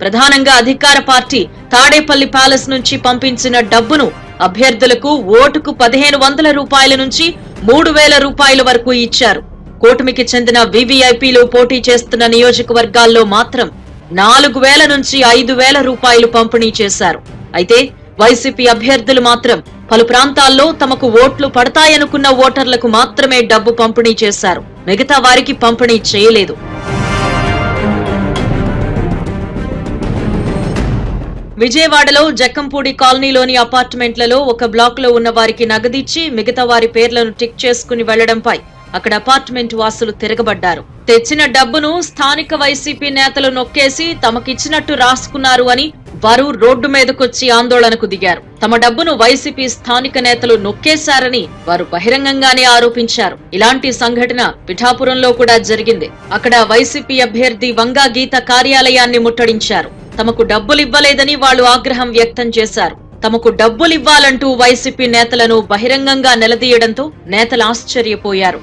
ప్రధానంగా అధికార party Tadepalli palace నుంచి పంపించిన డబ్బును అభ్యర్థులకు ఓటుకు పదిహేను వందల రూపాయల నుంచి మూడు వేల రూపాయల వరకు ఇచ్చారు. కూటమికి చెందిన వివిఐపీలు పోటీ చేస్తున్న నియోజకవర్గాల్లో మాత్రం నాలుగు వేల నుంచి ఐదు వేల రూపాయలు పంపిణీ చేశారు. అయితే వైసీపీ అభ్యర్థులు మాత్రం పలు ప్రాంతాల్లో తమకు ఓట్లు పడతాయనుకున్న ఓటర్లకు మాత్రమే డబ్బు పంపిణీ చేశారు. మిగతా వారికి పంపిణీ చేయలేదు. విజయవాడలో జక్కంపూడి కాలనీలోని అపార్ట్మెంట్లలో ఒక బ్లాక్లో ఉన్న వారికి నగదిచ్చి మిగతా వారి పేర్లను టిక్ చేసుకుని వెళ్ళడంపై అక్కడ అపార్ట్మెంట్ వాసులు తిరగబడ్డారు. తెచ్చిన డబ్బును స్థానిక వైసీపీ నేతలు నొక్కేసి తమకిచ్చినట్టు రాసుకున్నారు అని వారు రోడ్డు మీదకొచ్చి ఆందోళనకు దిగారు. తమ డబ్బును వైసీపీ స్థానిక నేతలు నొక్కేశారని వారు బహిరంగంగానే ఆరోపించారు. ఇలాంటి సంఘటన పిఠాపురంలో కూడా జరిగింది. అక్కడ వైసీపీ అభ్యర్థి వంగా గీత కార్యాలయాన్ని ముట్టడించారు. తమకు డబ్బులివ్వలేదని వాళ్ళు ఆగ్రహం వ్యక్తం చేశారు. తమకు డబ్బులివ్వాలంటూ వైసీపీ నేతలను బహిరంగంగా నిలదీయడంతో నేతలు ఆశ్చర్యపోయారు.